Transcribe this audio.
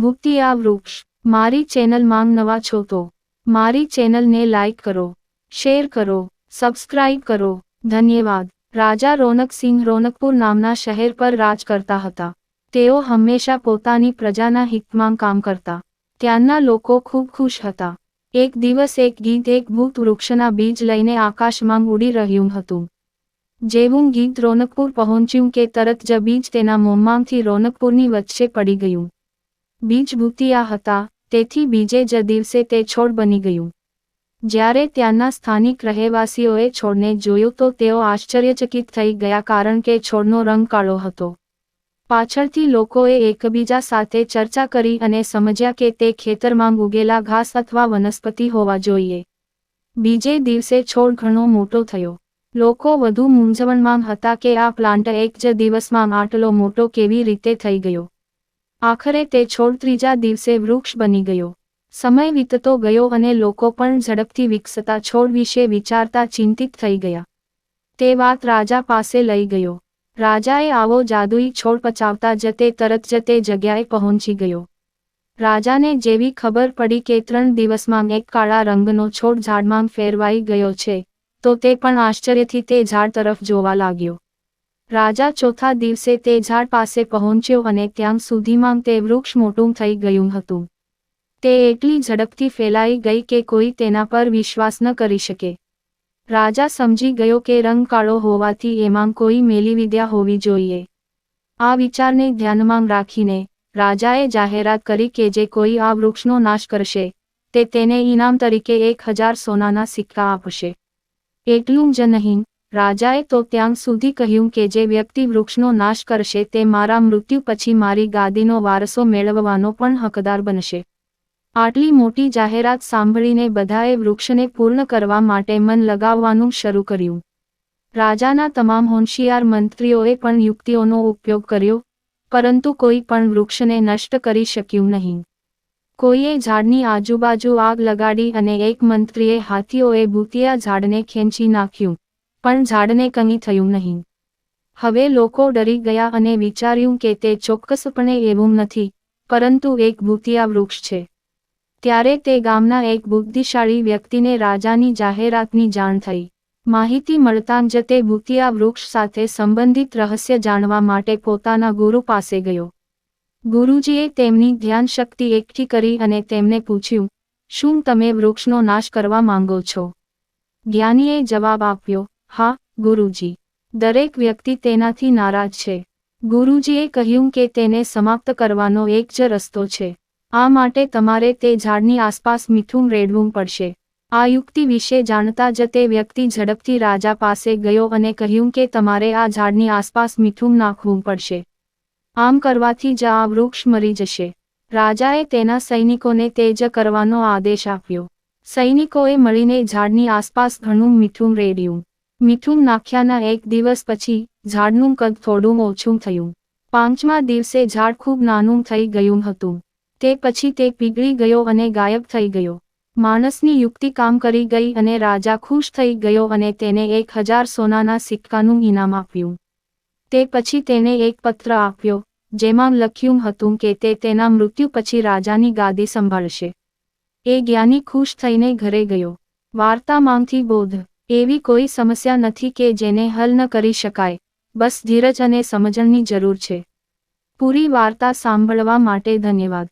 ભૂતિયા વૃક્ષ. મારી ચેનલ માંગ નવા છો તો મારી ચેનલને લાઇક કરો, શેર કરો, સબસ્ક્રાઇબ કરો. ધન્યવાદ. રાજા રોનકસિંહ રોનકપુર નામના શહેર પર રાજ કરતા હતા. તેઓ હંમેશા પોતાની પ્રજાના હિતમાં કામ કરતા. ત્યાંના લોકો ખૂબ ખુશ હતા. એક દિવસ એક ગીત એક ભૂત વૃક્ષના બીજ લઈને આકાશમાં ઉડી રહ્યું હતું. જેવું ગીત રોનકપુર પહોંચ્યું કે તરત જ બીજ તેના મોંમાંથી રોનકપુરની વચ્ચે પડી ગયું. બીજ ભૂતિયા હતા, તેથી બીજે જ દિવસે તે છોડ બની ગયું. જ્યારે ત્યાંના સ્થાનિક રહેવાસીઓએ છોડને જોયું તો તેઓ આશ્ચર્યચકિત થઈ ગયા કારણ કે છોડનો રંગ કાળો હતો. પાછળથી લોકોએ એકબીજા સાથે ચર્ચા કરી અને સમજ્યા કે તે ખેતરમાં ઉગેલા ઘાસ અથવા વનસ્પતિ હોવા જોઈએ. બીજે દિવસે છોડ ઘણો મોટો થયો. લોકો વધુ મૂંઝવણમાં હતા કે આ પ્લાન્ટ એક જ દિવસમાં આટલો મોટો કેવી રીતે થઈ ગયો. આખરે તે છોડ ત્રીજા દિવસે વૃક્ષ બની ગયો. સમય વીતતો ગયો અને લોકો પણ ઝડપથી વિકસતા છોડ વિશે વિચારતા ચિંતિત થઈ ગયા. તે વાત રાજા પાસે લઈ ગયો. રાજાએ આવો જાદુઈ છોડ પચાવતા જ તે તરત જ તે જગ્યાએ પહોંચી ગયો. રાજાને જેવી ખબર પડી કે ત્રણ દિવસમાં એક કાળા રંગનો છોડ ઝાડમાં ફેરવાઈ ગયો છે, તો તે પણ આશ્ચર્યથી તે ઝાડ તરફ જોવા લાગ્યો. રાજા ચોથા દિવસે તે ઝાડ પાસે પહોંચ્યો અને ત્યાં સુધીમાં તે વૃક્ષ મોટું થઈ ગયું હતું. તે એટલી ઝડપથી ફેલાઈ ગઈ કે કોઈ તેના પર વિશ્વાસ ન કરી શકે. રાજા સમજી ગયો કે રંગ કાળો હોવાથી એમાં કોઈ મેલીવિદ્યા હોવી જોઈએ. આ વિચારને ધ્યાનમાં રાખીને રાજાએ જાહેરાત કરી કે જે કોઈ આ વૃક્ષનો નાશ કરશે, તે તેને ઇનામ તરીકે એક હજાર સોનાના સિક્કા આપશે. એટલું જ નહીં રાજાએ તો ત્યાં સુધી કહ્યું કે જે વ્યક્તિ વૃક્ષનો નાશ કરશે તે મારા મૃત્યુ પછી મારી ગાદીનો વારસો મેળવવાનો પણ હકદાર બનશે. આટલી મોટી જાહેરાત સાંભળીને બધાએ વૃક્ષને પૂર્ણ કરવા માટે મન લગાવવાનું શરૂ કર્યું. રાજાના તમામ હોંશિયાર મંત્રીઓએ પણ યુક્તિઓનો ઉપયોગ કર્યો, પરંતુ કોઈ પણ વૃક્ષને નષ્ટ કરી શક્યું નહીં. કોઈએ ઝાડની આજુબાજુ આગ લગાડી અને એક મંત્રીએ હાથીઓએ ભૂતિયા ઝાડને ખેંચી નાખ્યું. પણ ઝાડને કંઈ થયું નહીં. હવે લોકો ડરી ગયા અને વિચાર્યું કે તે ચોક્કસપણે એવું નથી, પરંતુ એક ભૂતિયા વૃક્ષ છે. ત્યારે તે ગામના એક બુદ્ધિશાળી વ્યક્તિને રાજાની જાહેરાતની જાણ થઈ. માહિતી મળતાં જ તે ભૂતિયા વૃક્ષ સાથે સંબંધિત રહસ્ય જાણવા માટે પોતાના ગુરુ પાસે ગયો. ગુરુજીએ તેમની ધ્યાન શક્તિ એકઠી કરી અને તેમને પૂછ્યું, શું તમે વૃક્ષનો નાશ કરવા માંગો છો? જ્ઞાનીએ જવાબ આપ્યો હા, ગુરુજી. દરેક વ્યક્તિ તેનાથી નારાજ છે. ગુરુજીએ કહ્યું કે તેને સમાપ્ત કરવાનો એક જ રસ્તો છે. આ માટે તમારે તે ઝાડની આસપાસ મીઠું રેડવું પડશે. આ યુક્તિ વિશે જાણતા જ તે વ્યક્તિ ઝડપથી રાજા પાસે ગયો અને કહ્યું કે તમારે આ ઝાડની આસપાસ મીઠું નાખવું પડશે. આમ કરવાથી જ આ વૃક્ષ મરી જશે. રાજાએ તેના સૈનિકોને તે જ કરવાનો આદેશ આપ્યો. સૈનિકોએ મળીને ઝાડની આસપાસ ઘણું મીઠું રેડ્યું. મીઠું નાખ્યાના એક દિવસ પછી ઝાડનું કદ થોડું ઓછું થયું. પાંચમા દિવસે ઝાડ ખૂબ નાનું થઈ ગયું હતું. તે પછી તે પીગળી ગયો અને ગાયબ થઈ ગયો. માણસની યુક્તિ કામ કરી ગઈ અને રાજા ખુશ થઈ ગયો અને તેને એક હજાર સોનાના સિક્કાનું ઇનામ આપ્યું. તે પછી તેને એક પત્ર આપ્યો, જેમાં લખ્યું હતું કે તે તેના મૃત્યુ પછી રાજાની ગાદી સંભાળશે. એ જ્ઞાની ખુશ થઈને ઘરે ગયો. વાર્તામાંથી બોધ એવી કોઈ સમસ્યા નથી કે જેને હલ ન કરી શકાય. બસ ધીરજ અને સમજણની જરૂર છે. પૂરી વાર્તા સાંભળવા માટે ધન્યવાદ.